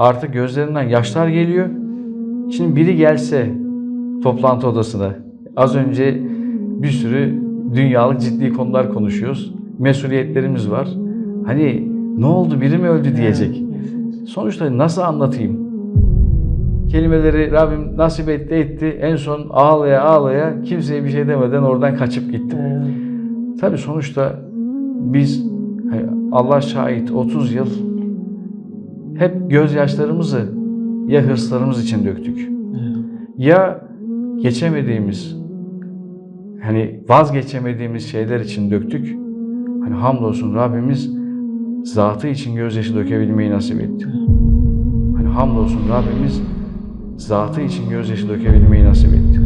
Artık gözlerinden yaşlar geliyor. Şimdi biri gelse toplantı odasına. Az önce bir sürü dünyalık ciddi konular konuşuyoruz. Mesuliyetlerimiz var. Hani ne oldu biri mi öldü diyecek. Sonuçta nasıl anlatayım? Kelimeleri Rabbim nasip etti etti. En son ağlaya ağlaya kimseye bir şey demeden oradan kaçıp gittim. Tabii sonuçta biz hani Allah şahit 30 yıl hep gözyaşlarımızı ya hırslarımız için döktük. Ya geçemediğimiz hani vazgeçemediğimiz şeyler için döktük. Hani hamdolsun Rabbimiz zatı için gözyaşı dökebilmeyi nasip etti. Hani hamdolsun Rabbimiz zatı için gözyaşı dökebilmeyi nasip etti.